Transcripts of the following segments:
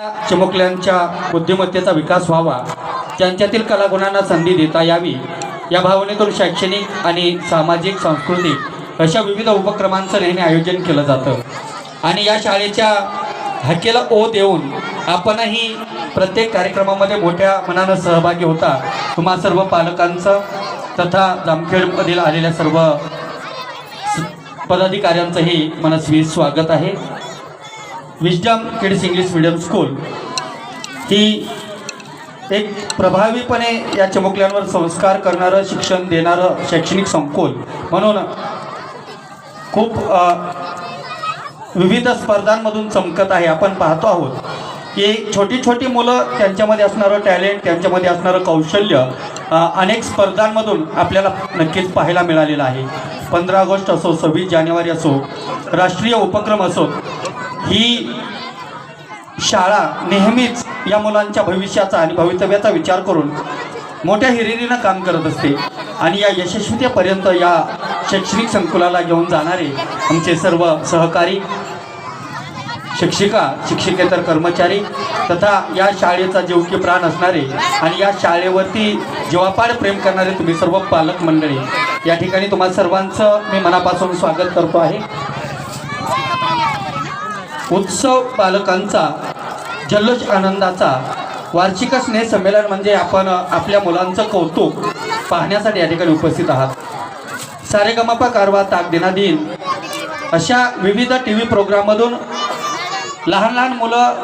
चिमुकल्यांच्या बुद्धिमत्तेचा विकास व्हावा त्यांच्यातील कलागुणांना संधी देता यावी या भावनेतून शैक्षणिक आणि सामाजिक सांस्कृतिक अशा विविध उपक्रमांचं नेहमी आयोजन केलं जातं. आणि या शाळेच्या हाकेला ओ देऊन आपणही प्रत्येक कार्यक्रमामध्ये मोठ्या मनानं सहभागी होता. तुम्हा सर्व पालकांचं तथा जामखेडमधील आलेल्या सर्व पदाधिकाऱ्यांचंही मनस्वी स्वागत आहे. Wisdom kids English medium school ही एक प्रभावीपणे या चिमुकल्यांवर संस्कार करणारं शिक्षण देणारं शैक्षणिक संकुल. म्हणून खूप विविध स्पर्धांमधून चमकत आहे. आपण पाहतो आहोत की छोटी छोटी मुलं त्यांच्यामध्ये असणारं टॅलेंट त्यांच्यामध्ये असणारं कौशल्य अनेक स्पर्धांमधून आपल्याला नक्कीच पाहायला मिळालेलं आहे. पंधरा ऑगस्ट असो सव्वीस जानेवारी असो राष्ट्रीय उपक्रम असो ही शाळा नेहमीच या मुलांच्या भविष्याचा आणि भवितव्याचा विचार करून मोठ्या हिरिरीनं काम करत असते. आणि या यशस्वीतेपर्यंत या शैक्षणिक संकुलाला घेऊन जाणारे आमचे सर्व सहकारी शिक्षिका शिक्षिकेतर कर्मचारी तथा या शाळेचा जीवकी प्राण असणारे आणि या शाळेवरती जीवापाड प्रेम करणारे तुम्ही सर्व पालक मंडळी या ठिकाणी तुम्हाला सर्वांचं मी मनापासून स्वागत करतो आहे. उत्सव पालकांचा जल्लोष आनंदाचा वार्षिक स्नेह संमेलन म्हणजे आपण आपल्या मुलांचं कौतुक पाहण्यासाठी या ठिकाणी उपस्थित आहात. सारेगमापा कारवा ताक दिनादिन अशा विविध टी व्ही प्रोग्राममधून लहान लहान मुलं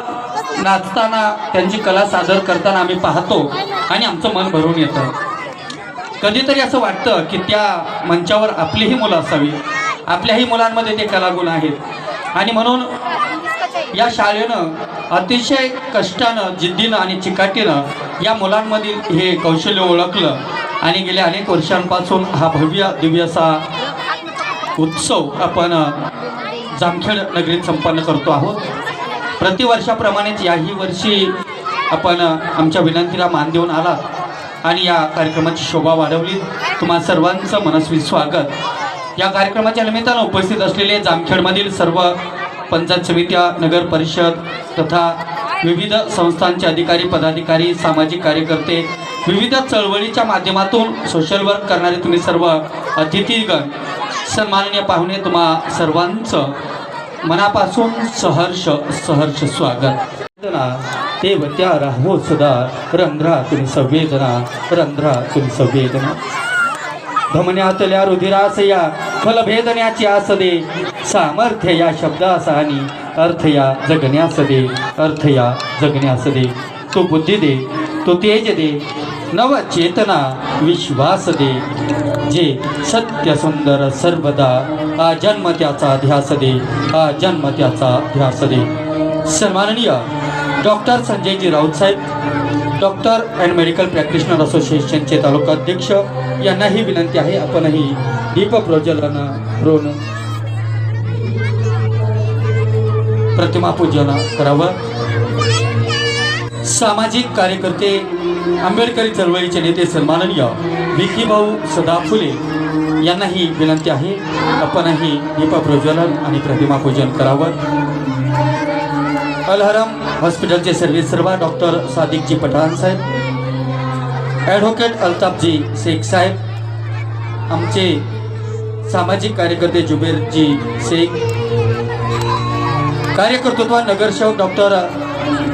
नाचताना त्यांची कला सादर करताना आम्ही पाहतो आणि आमचं मन भरून येतं. कधीतरी असं वाटतं की त्या मंचावर आपलीही मुलं असावी. आपल्याही मुलांमध्ये ते कलागुण आहेत. आणि म्हणून या शाळेनं अतिशय कष्टानं जिद्दीनं आणि चिकाटीनं या मुलांमधील हे कौशल्य ओळखलं आणि गेल्या अनेक वर्षांपासून हा भव्य दिव्य असा उत्सव आपण जामखेड नगरीत संपन्न करतो आहोत. प्रतिवर्षाप्रमाणेच याही वर्षी आपण आमच्या विनंतीला मान देऊन आला आणि या कार्यक्रमाची शोभा वाढवली. तुम्हा सर्वांचं मनस्वी स्वागत. या कार्यक्रमाच्या निमित्तानं उपस्थित असलेले जामखेडमधील सर्व पंचायत समित्या नगर परिषद तथा विविध संस्थांचे अधिकारी पदाधिकारी सामाजिक कार्यकर्ते विविध चळवळीच्या माध्यमातून सोशल वर्क करणारे तुम्ही सर्व अतिथीगण सन्माननीय पाहुणे तुम्हा सर्वांचं मनापासून सहर्ष सहर्ष स्वागत. ते देवत्या राहो सदा रंध्रा तुम्ही संवेदना रंध्रा तुम्ही संवेदना. धमन्यातल्या रुधिरासया फलभेदण्याची आस दे सामर्थ्य या शब्दास आणि अर्थ या जगण्यास दे अर्थ या जगण्यास दे तो बुद्धी दे तो तेज दे नव चेतना विश्वास दे. जे सत्य सुंदर सर्वदा हा जन्म त्याचा ध्यास दे. हा जन्म त्याचा ध्यास दे. सन्माननीय डॉक्टर संजयजी राऊत साहेब डॉक्टर अँड मेडिकल प्रॅक्टिशनर असोसिएशनचे तालुका अध्यक्ष यांनाही विनंती आहे. आपणही दीप प्रज्वलन रोन प्रतिमा पूजन करावं. सामाजिक कार्यकर्ते आंबेडकरी चळवळीचे नेते सन्माननीय विकीभाऊ सदा फुले यांनाही विनंती आहे. आपणही दीप प्रज्वलन आणि प्रतिमा पूजन करावं. अलहरम हॉस्पिटलचे सर्विस सर्वा डॉक्टर सादिकजी पठाण साहेब. ॲडव्होकेट अल्ताफजी शेख साहेब. आमचे सामाजिक कार्यकर्ते जुबेरजी शेख. कार्यकर्तृत्व नगरसेवक डॉक्टर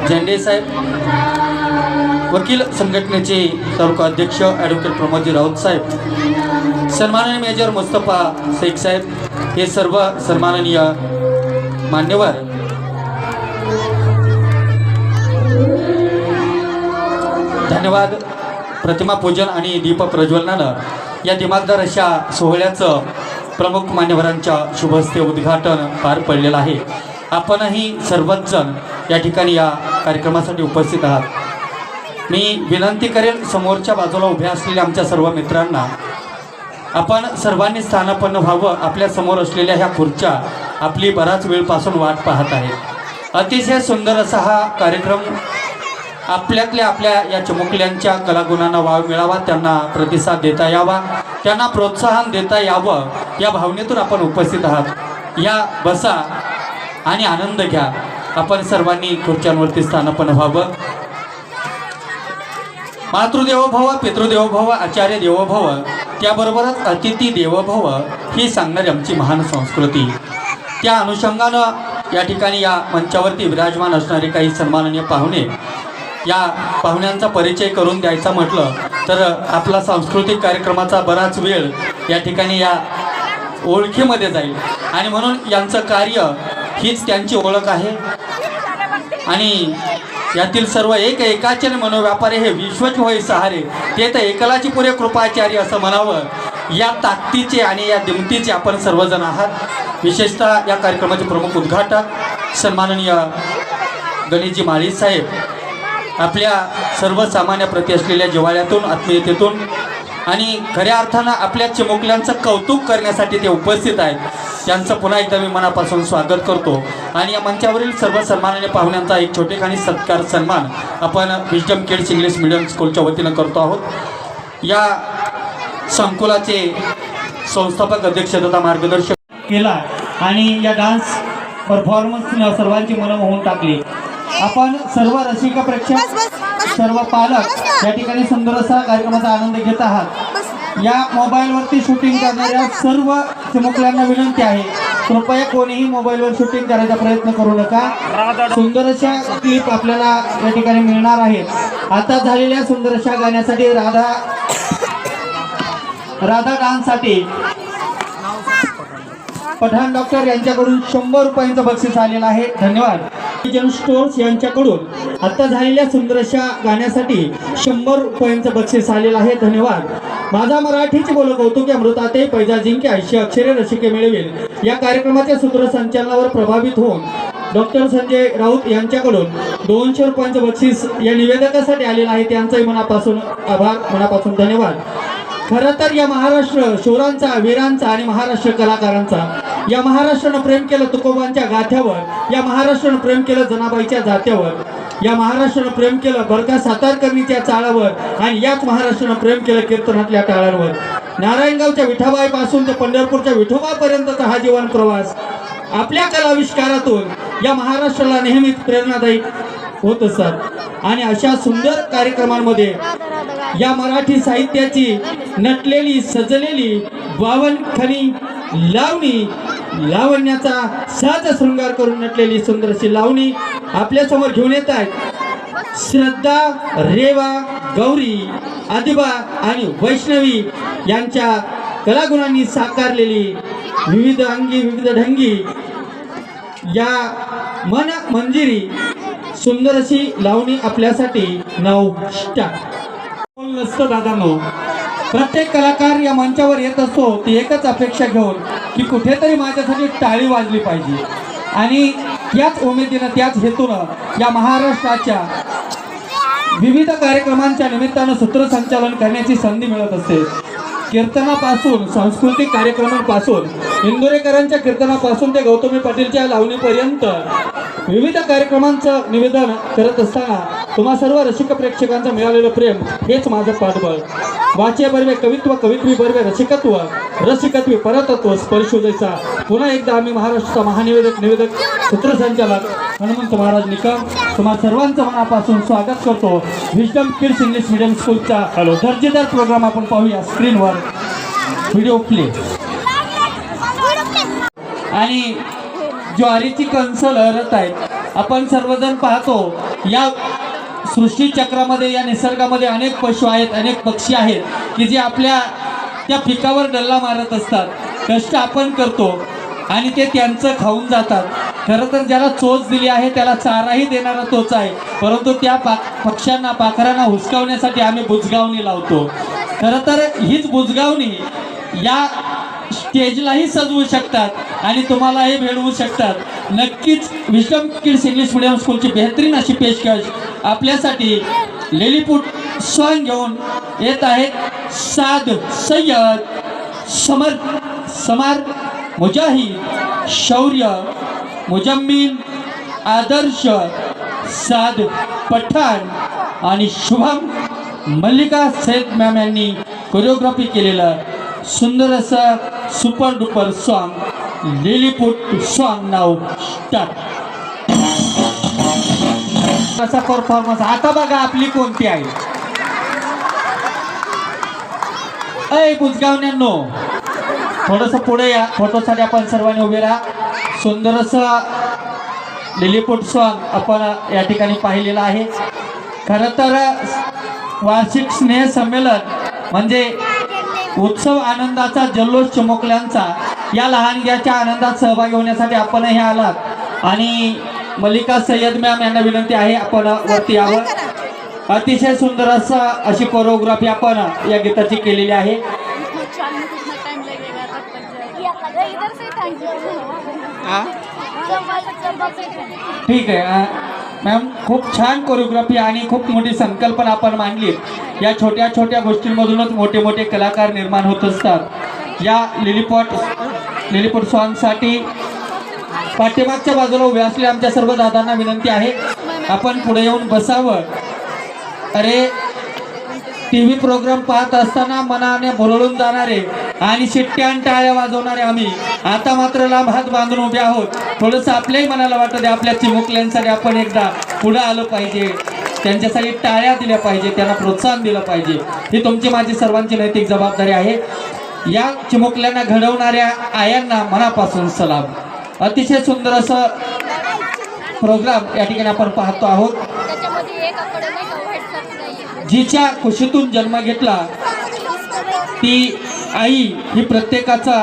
झेंडे साहेब. वकील संघटनेचे तालुका अध्यक्ष ॲडव्होकेट प्रमोदजी राऊत साहेब. सन्माननीय मेजर मुस्तफा शेख साहेब. हे सर्व सन्माननीय मान्यवर धन्यवाद. प्रतिमा पूजन आणि दीप प्रज्वलनानं या दिमागदार अशा सोहळ्याचं प्रमुख मान्यवरांच्या शुभहस्ते उद्घाटन पार पडलेलं आहे. आपणही सर्वच जण या ठिकाणी या कार्यक्रमासाठी उपस्थित आहात. मी विनंती करेल समोरच्या बाजूला उभ्या असलेल्या आमच्या सर्व मित्रांना आपण सर्वांनी स्थानापन्न व्हावं आपल्यासमोर असलेल्या ह्या खुर्च्या आपली बराच वेळपासून वाट पाहत आहे अतिशय सुंदर असा हा कार्यक्रम आपल्यातल्या आपल्या या चिमुकल्यांच्या कलागुणांना वाव मिळावा त्यांना प्रतिसाद देता यावा त्यांना प्रोत्साहन देता यावं या भावनेतून आपण उपस्थित आहात. या बसा आणि आनंद घ्या. आपण सर्वांनी खुर्च्यांवरती स्थानपण व्हावं. मातृदेवो भव पितृदेवो भव आचार्य देवो भव त्याबरोबरच अतिथी देवो भव ही सांगणारी आमची महान संस्कृती. त्या अनुषंगानं या ठिकाणी या मंचावरती विराजमान असणारे काही सन्माननीय पाहुणे या पाहुण्यांचा परिचय करून द्यायचा म्हटलं तर आपला सांस्कृतिक कार्यक्रमाचा बराच वेळ या ठिकाणी या ओळखीमध्ये जाईल. आणि म्हणून यांचं कार्य हीच त्यांची ओळख आहे. आणि यातील सर्व एक एकाचे मनोव्यापारी हे विश्वच होय सहारे ते तर एकलाची पुरे कृपाचार्य असं म्हणावं. या ताकदीचे आणि या दिमतीचे आपण सर्वजण आहात. विशेषतः या कार्यक्रमाचे प्रमुख उद्घाटक सन्माननीय गणेशजी माळी साहेब. आपल्या सर्वसामान्याप्रती असलेल्या जिव्हाळ्यातून आत्मीयतेतून आणि खऱ्या अर्थानं आपल्या चिमुकल्यांचं कौतुक करण्यासाठी ते उपस्थित आहेत. त्यांचं पुन्हा एकदा मी मनापासून स्वागत करतो. आणि या मंचावरील सर्व सन्मानाने पाहुण्यांचा एक छोटेखानी सत्कार सन्मान आपण विजडम किड्स इंग्लिश मिडियम स्कूलच्या वतीनं करतो आहोत. या संकुलाचे संस्थापक अध्यक्ष तथा मार्गदर्शक केला आणि या डान्स परफॉर्मन्सनं सर्वांची मनं होऊन टाकली. आपण सर्व रसिक प्रेक्षक सर्व पालक या ठिकाणी सुंदर असा कार्यक्रमाचा आनंद घेत आहात. या मोबाईलवरती शूटिंग करणाऱ्या सर्व चिमुकल्यांना विनंती आहे. कृपया कोणीही मोबाईलवर शूटिंग करायचा प्रयत्न करू नका. सुंदर अशा क्लिप आपल्याला या ठिकाणी मिळणार आहेत. आता झालेल्या सुंदर अशा गाण्यासाठी राधा राधा डान्ससाठी पठाण डॉक्टर यांच्याकडून शंभर रुपयांचं बक्षीस आलेलं आहे. धन्यवाद. जन स्टोर्स यांच्याकडून आता झालेल्या सुंदर अशा गाण्यासाठी शंभर रुपयांचं बक्षीस आलेलं आहे. धन्यवाद. माझा मराठीच बोल कौतुकी अमृताते पैजा जिंके ऐंशी अक्षरे रसिके मिळवेल. या कार्यक्रमाच्या सूत्रसंचालनावर प्रभावित होऊन डॉक्टर संजय राऊत यांच्याकडून दोनशे रुपयांचं बक्षीस या निवेदकासाठी आलेलं आहे. त्यांचंही मनापासून आभार मनापासून धन्यवाद. खरं तर या महाराष्ट्र शोरांचा वीरांचा आणि महाराष्ट्र कलाकारांचा या महाराष्ट्रानं प्रेम केलं तुकोबांच्या गाथ्यावर या महाराष्ट्रानं प्रेम केलं जनाबाईच्या जात्यावर या महाराष्ट्रानं प्रेम केलं बरका सातारकर्णीच्या चाळावर आणि याच महाराष्ट्रानं प्रेम केलं कीर्तनातल्या टाळांवर. नारायणगावच्या विठाबाईपासून ते पंढरपूरच्या विठोबापर्यंतचा हा जीवन प्रवास आपल्या कलाविष्कारातून या महाराष्ट्राला नेहमीच प्रेरणादायी होत असतात आणि अशा सुंदर कार्यक्रमांमध्ये या मराठी साहित्याची नटलेली सजलेली बावनखणी लावणी लावण्याचा सहज शृंगार करून नटलेली सुंदर अशी लावणी आपल्यासमोर घेऊन येत आहेत. श्रद्धा रेवा गौरी आदिबा आणि वैष्णवी यांच्या कलागुणांनी साकारलेली विविध अंगी विविध ढंगी या मन मंजिरी सुंदर अशी लावणी आपल्यासाठी नऊ नसतं दादांनो. प्रत्येक कलाकार या मंचावर येत असतो ती एकच अपेक्षा घेऊन की कुठेतरी माझ्यासाठी टाळी वाजली पाहिजे. आणि त्याच उमेदीनं त्याच हेतूनं या महाराष्ट्राच्या विविध कार्यक्रमांच्या निमित्तानं सूत्रसंचालन करण्याची संधी मिळत असते. कीर्तनापासून सांस्कृतिक कार्यक्रमांपासून इंदोरेकरांच्या कीर्तनापासून ते गौतमी पाटीलच्या लावणीपर्यंत विविध कार्यक्रमांचं निवेदन करत असताना तुम्हा सर्व रसिक प्रेक्षकांचं मिळालेलं प्रेम हेच माझं पाठबळ. वाचे बर्वे कवित्व कवित्वी बर्वे रसिकत्व रसिकत्वी परतत्व स्पर्शू जैसा पुन्हा एकदा आम्ही महाराष्ट्राचा महानिवेदक निवेदक सूत्रसंचालक हनुमंत महाराज निकम तुम्हा सर्वांचं मनापासून स्वागत करतो. विजडम किड्स इंग्लिश मिडियम स्कूलचा हॅलो दर्जेदार प्रोग्राम आपण पाहूया स्क्रीनवर. Video play. आणि ज्वारीची कणस लहरत आहेत. आपण सर्वजण पाहतो या सृष्टी चक्रामध्ये या निसर्गामध्ये अनेक पशु आहेत अनेक पक्षी आहेत की जे आपल्या त्या पिकावर डल्ला मारत असतात. कष्ट आपण करतो आणि ते त्यांचं खाऊन जातात. खरं तर ज्याला चोच दिली आहे त्याला चाराही देणारा तोच आहे. परंतु त्या पा पक्ष्यांना पाखरांना हुसकावण्यासाठी आम्ही बुजगावणी लावतो. खरं तर हीच बुजगावणी या स्टेजलाही सजवू शकतात आणि तुम्हालाही भेटवू शकतात. नक्कीच विश्वम किड्स इंग्लिश मिडियम स्कूलची बेहतरीन अशी पेशकश आपल्यासाठी लेलीपूट सॉंग घेऊन येत आहेत. साद सय्यद समर समार मुजाहिद शौर्य मुजम्मीन आदर्श साद पठाण आणि शुभम मल्लिका सैद मॅम यांनी कोरिओग्राफी केलेलं सुंदर असं super duper song Lilliput song नाव स्टार्ट असा परफॉर्मन्स आता बघा आपली कोणती आहे. अय बुजगावण्यांनो. थोडंसं पुढे या. फोटोसाठी आपण सर्वांनी उभे राहा. सुंदर असं लिलीपूट सॉंग आपण या ठिकाणी पाहिलेलं आहे. खरं तर वार्षिक स्नेह संमेलन म्हणजे उत्सव आनंदाचा जल्लोष चिमुकल्यांचा या लहानग्याच्या आनंदात सहभागी होण्यासाठी आपणही आलात. आणि मल्लिका सय्यद मॅम यांना विनंती आहे आपण वरती यावं अतिशय सुंदर असं अशी कोरिओग्राफी आपण या गीताची केलेली आहे. ठीक आहे मॅम खूप छान कोरिओग्राफी आणि खूप मोठी संकल्पना आपण मांडली. या छोट्या छोट्या गोष्टींमधूनच मोठे मोठे कलाकार निर्माण होत असतात. या लिलीपॉट लिलीपॉट सॉंगसाठी पाठीमागच्या बाजूला उभे असले आमच्या सर्व दादांना विनंती आहे. आपण पुढे येऊन बसावं. अरे टी व्ही प्रोग्राम पाहत असताना मनाने भरळून जाणारे आणि शिट्ट्या आणि टाळ्या वाजवणारे आम्ही. आता मात्र लांब हात बांधून उभे आहोत. थोडंसं आपल्याही मनाला वाटत आपल्या चिमुकल्यांसाठी आपण एकदा पुढं आलं पाहिजे. त्यांच्यासाठी टाळ्या दिल्या पाहिजे त्यांना प्रोत्साहन दिलं पाहिजे. ही तुमची माझी सर्वांची नैतिक जबाबदारी आहे. या चिमुकल्यांना घडवणाऱ्या आयांना मनापासून सलाम. अतिशय सुंदर असं प्रोग्राम या ठिकाणी आपण पाहतो आहोत. जिच्या कुशीतून जन्म घेतला. ती आई ही प्रत्येकाचा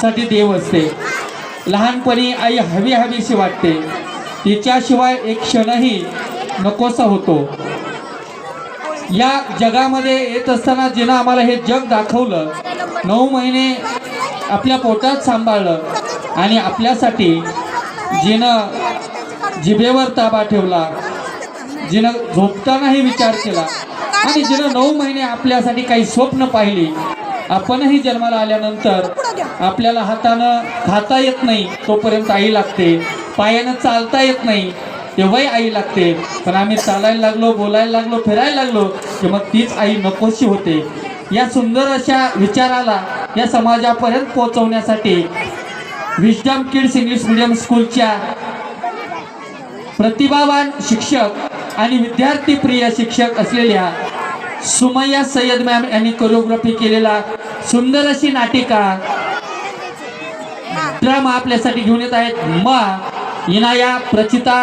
साठी देव असते. लहानपणी आई हवी हवीशी वाटते. तिच्याशिवाय एक क्षणही नकोसा होतो. या जगामध्ये येत असताना जिनं आम्हाला हे जग दाखवलं नऊ महिने आपल्या पोटात सांभाळलं आणि आपल्यासाठी जिनं जिभेवर ताबा ठेवला. जिनं झोपतानाही विचार केला. आणि जिनं नऊ महिने आपल्यासाठी काही स्वप्न पाहिली आपणही जन्माला आल्यानंतर आपल्याला हातानं खाता येत नाही तोपर्यंत आई लागते. पायानं चालता येत नाही तेव्हाही आई लागते. पण आम्ही चालायला लागलो बोलायला लागलो फिरायला लागलो की मग तीच आई नकोशी होते. या सुंदर अशा विचाराला या समाजापर्यंत पोहोचवण्यासाठी विजडम किड्स इंग्लिश मीडियम स्कूलच्या प्रतिभावान शिक्षक आणि विद्यार्थी प्रिय शिक्षक असलेल्या सुमय्या सय्यद मॅम यांनी कोरिओग्राफी केलेला सुंदर अशी नाटिका ड्रामा आपल्यासाठी घेऊन येत आहेत. मा इनाया प्रचिता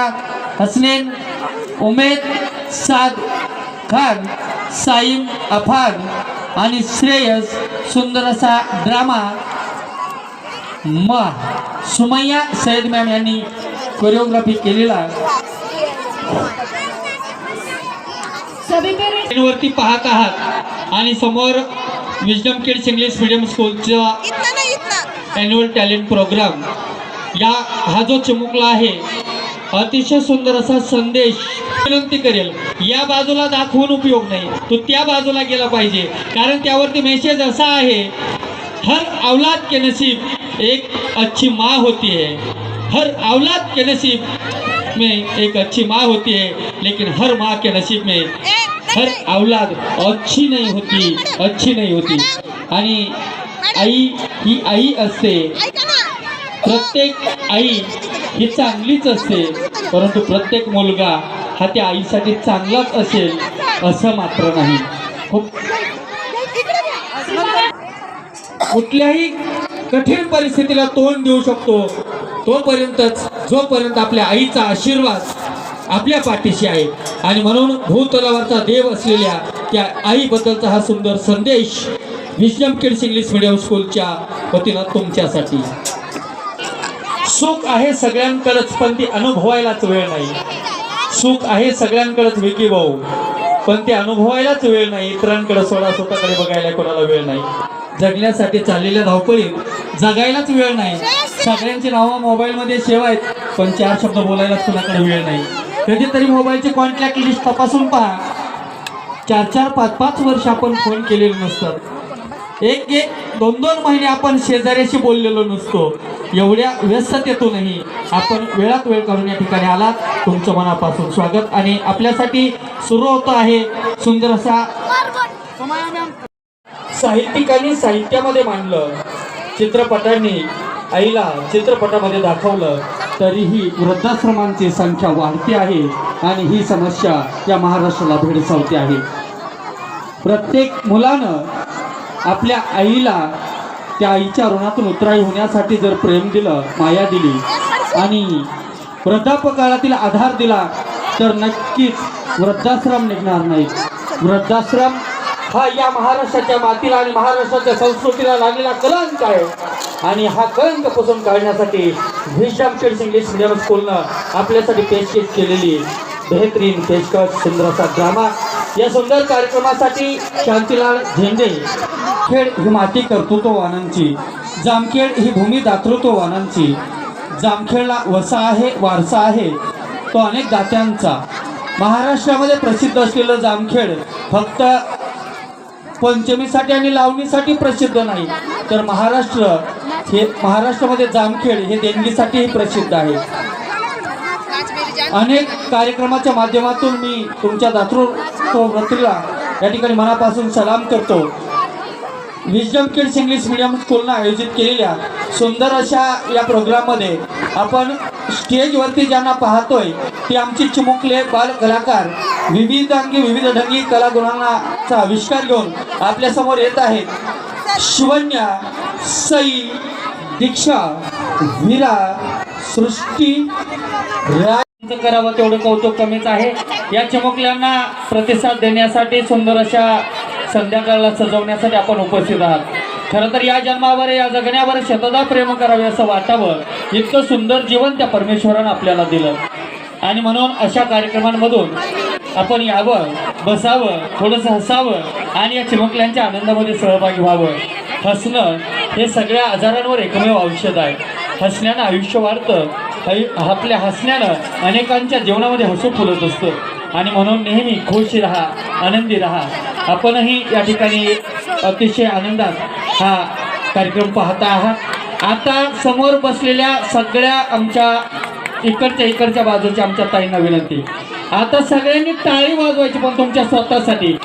हसनेन उमेद साद खान साईम अफान आणि श्रेयस सुंदर असा ड्रामा. मा सुमय्या सय्यद मॅम यांनी कोरिओग्राफी केलेला. वरती पाहत आहात. आणि समोर विजडम किड्स इंग्लिश मिडियम स्कूलचा अॅन्युअल टॅलेंट प्रोग्राम या हा जो चिमुकला आहे अतिशय सुंदर असा संदेश विनंती करेल. या बाजूला दाखवून उपयोग नाही. तो त्या बाजूला गेला पाहिजे. कारण त्यावरती मेसेज असा आहे हर औलाद के नसीब एक अच्छी माँ होती है. हर औलाद के नसीब में एक अच्छी माँ होती है लेकिन हर माँ के नसीब में हर औलाद अच्छी नहीं होती अच्छी नहीं होती। आणि आई ही आई असते। प्रत्येक आई ही चांगलीच असते परंतु प्रत्येक मुलगा हा त्या आईसाठी चांगलाच असेल असं मात्र नाही. खूप कुठल्याही कठीण परिस्थितीला तोंड देऊ शकतो तोपर्यंतच जोपर्यंत आपल्या आईचा आशीर्वाद आपल्या पाठीशी आहे. आणि म्हणून भूतलावरचा देव असलेल्या त्या आईबद्दलचा हा सुंदर संदेश विजडम किड्स इंग्लिश मिडियम स्कूलच्या वतीनं तुमच्यासाठी. सुख आहे सगळ्यांकडेच पण ती अनुभवायलाच वेळ नाही. सुख आहे सगळ्यांकडेच विकी भाऊ. पण ते अनुभवायलाच वेळ नाही. इतरांकडे सोडा स्वतःकडे बघायला कोणाला वेळ नाही. जगण्यासाठी चाललेल्या धावपळीत जगायलाच वेळ नाही. सगळ्यांची नावं मोबाईलमध्ये सेव आहेत पण चार शब्द बोलायलाच कोणाकडे वेळ नाही. कधीतरी मोबाईलची कॉन्टॅक्ट लिस्ट तपासून पहा. चार चार पाच पाच वर्ष आपण फोन केलेले नसतात. एक एक दोन दोन महिने आपण शेजाऱ्याशी बोललेलो नसतो. एवढ्या व्यस्ततेतूनही आपण वेळात वेळ काढून या ठिकाणी आलात. तुमचं मनापासून स्वागत. आणि आपल्यासाठी सुरू होत आहे सुंदर असा साहित्यिकांनी साहित्यामध्ये मांडलं. चित्रपटांनी आईला चित्रपटामध्ये दाखवलं. तरीही वृद्धाश्रमांची संख्या वाढते आहे आणि ही समस्या या महाराष्ट्राला भेडसावते आहे. प्रत्येक मुलानं आपल्या आईला त्या आईच्या ऋणातून उतराई होण्यासाठी जर प्रेम दिलं माया दिली आणि वृद्धापकाळातील आधार दिला तर नक्कीच वृद्धाश्रम निघणार नाही. वृद्धाश्रम हा या महाराष्ट्राच्या मातीला आणि महाराष्ट्राच्या संस्कृतीला लागलेला कलंक आहे. आणि हा कलंक पुसून काढण्यासाठी विश्राम किड्स इंग्लिश मिडियम स्कूलनं आपल्यासाठी पेशकश केलेली बेहतरीन पेशकश सुंदर असा ड्रामा या सुंदर कार्यक्रमासाठी शांतीलाल झेंडे खेळ ही माती कर्तृत्ववानांची जामखेड ही भूमी दातृत्ववानांची जामखेडला वसा आहे वारसा आहे तो अनेक दात्यांचा. महाराष्ट्रामध्ये प्रसिद्ध असलेलं जामखेड फक्त पंचमीसाठी आणि लावणीसाठी प्रसिद्ध नाही. तर महाराष्ट्र हे महाराष्ट्रामध्ये जामखेड हे देणगीसाठीही प्रसिद्ध आहे. अनेक कार्यक्रमाच्या माध्यमातून मी तुमच्या दातृत्व व्रतीला या ठिकाणी मनापासून सलाम करतो. विजडम किड्स इंग्लिश मिडियम स्कूलनं आयोजित केलेल्या सुंदर अशा या प्रोग्राममध्ये आपण स्टेजवरती ज्यांना पाहतोय ती आमची चिमुकले बाल कलाकार विविध अंगी विविध ढंगी कलागुणांचा आविष्कार घेऊन आपल्यासमोर येत आहेत. शिवन्या सई दीक्षा वीरा सृष्टी राज करावं तेवढं कौतुक कमीच आहे. या चिमुकल्यांना प्रतिसाद देण्यासाठी सुंदर अशा संध्याकाळला सजवण्यासाठी आपण उपस्थित आहात. खरं तर या जन्मावर या जगण्यावर शतदा प्रेम करावे असं वाटावं. इतकं सुंदर जीवन त्या परमेश्वरानं आपल्याला दिलं. आणि म्हणून अशा कार्यक्रमांमधून आपण यावं बसावं थोडंसं हसावं आणि या चिमुकल्यांच्या आनंदामध्ये सहभागी व्हावं. हसणं हे सगळ्या आजारांवर एकमेव औषध आहे. हसण्यानं आयुष्य वाढतं. आपल्या हसण्यानं अनेकांच्या जीवनामध्ये हसू फुलत असतं. आणि म्हणून नेहमी खुश राहा आनंदी राहा. आपणही या ठिकाणी अतिशय आनंदात हा कार्यक्रम पाहता आहात. आता समोर बसलेल्या सगळ्या आमच्या इकडच्या इकडच्या बाजूच्या आमच्या ताईंना विनंती. आता सगळ्यांनी टाळी वाजवायची पण तुमच्या स्वतःसाठी.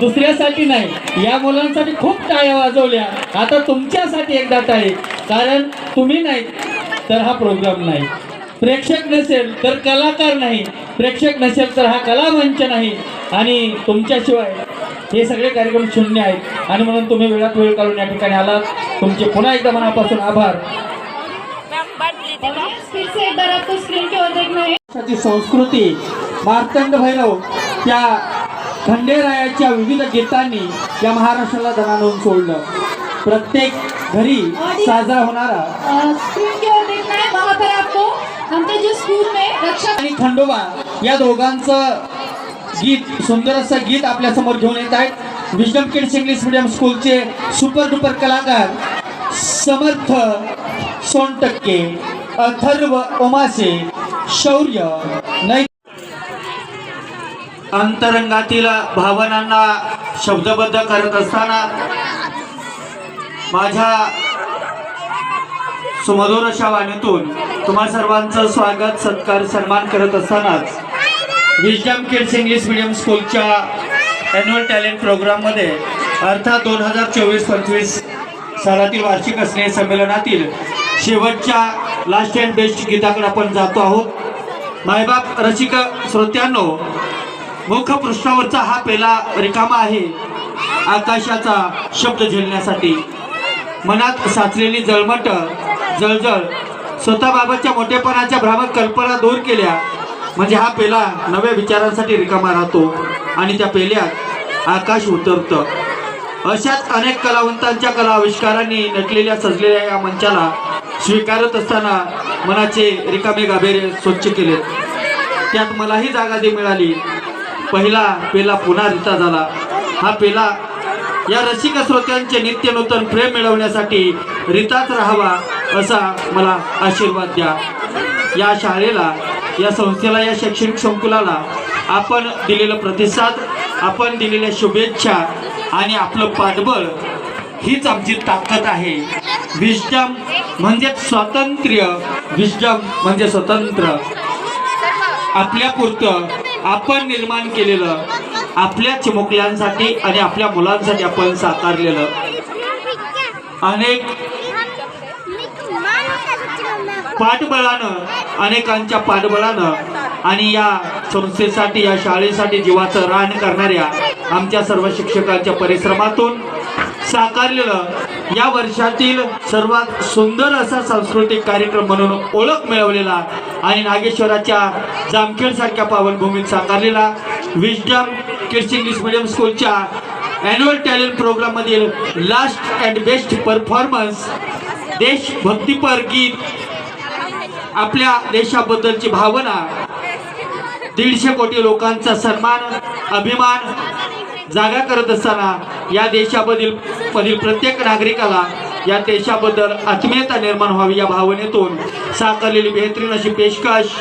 दुसऱ्यासाठी नाही या मुलांसाठी खूप टाळ्या वाजवल्या. आता तुमच्यासाठी एकदा टाळी. कारण तुम्ही नाही तर हा प्रोग्राम नाही. प्रेक्षक नसेल तर कलाकार नाही. प्रेक्षक नसेल तर हा कला मंच नाही. आणि तुमच्याशिवाय हे सगळे कार्यक्रम शून्य आहेत. आणि म्हणून तुम्ही वेळात वेळ काढून या ठिकाणी आलात. तुमचे पुन्हा एकदा मनापासून आभार. फिर से एक बार आपको स्क्रीन की ओर देखना है. महाराष्ट्राची संस्कृती मार्तंड भैरव त्या खंडेरायाच्या विविध गीतांनी या महाराष्ट्राला दणानून सोडलं प्रत्येक घरी साजरा होणारा. स्क्रीन की ओर देखना है. वहाँ पर आपको हमने जो स्कूल में रक्षा आणि खंडोबा या दोघांचं गीत सुंदर असं गीत आपल्यासमोर घेऊन येत आहेत. विजडम किड्स इंग्लिश मिडियम स्कूलचे सुपर डुपर कलाकार समर्थ सोनटक्के. अथर्व ओमासे शौर्य नै अंतरंगातील भावनांना शब्दबद्ध करत असताना माझ्या सुमधुर अशा वाणीतून तुम्हा सर्वांचं स्वागत सत्कार सन्मान करत असतानाच विजडम किड्स इंग्लिश मिडियम स्कूलच्या ॲन्युअल टॅलेंट प्रोग्राममध्ये अर्थात दोन हजार चोवीस पंचवीस सालातील वार्षिक असणे संमेलनातील शेवटच्या लास्ट अँड बेस्ट गीताकडे आपण जातो आहोत. मायबाप रसिक श्रोत्यांनो मुखपृष्ठावरचा हा पेला रिकामा आहे. आकाशाचा शब्द झेलण्यासाठी. मनात साचलेली जळमट जळजळ स्वतःबाबतच्या मोठेपणाच्या भ्रामक कल्पना दूर केल्या. म्हणजे हा पेला नव्या विचारांसाठी रिकामा राहतो. आणि त्या पेल्यात आकाश उतरतं. अशाच अनेक कलावंतांच्या कला आविष्कारांनी नटलेल्या सजलेल्या या मंचाला स्वीकारत असताना मनाचे रिकामे गाभेरे स्वच्छ केलेत. त्यात मलाही जागा दे मिळाली. पहिला पेला पुन्हा रिता झाला. हा पेला या रसिक श्रोत्यांचे नित्य नूतन प्रेम मिळवण्यासाठी रिताच राहावा असा मला आशीर्वाद द्या. या शाळेला या संस्थेला या शैक्षणिक संकुलाला आपण दिलेला प्रतिसाद आपण दिलेल्या शुभेच्छा आणि आपलं पाठबळ हीच आमची ताकद आहे. विजडम म्हणजे स्वातंत्र्य विजडम म्हणजे स्वतंत्र. आपल्या पुरतं आपण निर्माण केलेलं आपल्या चिमुकल्यांसाठी आणि आपल्या मुलांसाठी आपण साकारलेलं अनेक पाठबळानं अनेकांच्या पाठबळानं आणि या संस्थेसाठी या शाळेसाठी जीवाचं रान करणाऱ्या आमच्या सर्व शिक्षकांच्या परिश्रमातून साकारलेलं या वर्षातील सर्वात सुंदर असा सांस्कृतिक कार्यक्रम म्हणून ओळख मिळवलेला आणि नागेश्वराच्या जामखेडसारख्या पावनभूमीत साकारलेला विजडम किड्स इंग्लिश मिडियम स्कूलच्या अॅन्युअल टॅलेंट प्रोग्राममधील लास्ट अँड बेस्ट परफॉर्मन्स देशभक्तीपर गीत आपल्या देशाबद्दलची भावना दीडशे कोटी लोकांचा सन्मान अभिमान जागा करत असताना या देशामधील मधील प्रत्येक नागरिकाला या देशाबद्दल आत्मीयता निर्माण व्हावी या भावनेतून साकारलेली बेहतरीन अशी पेशकश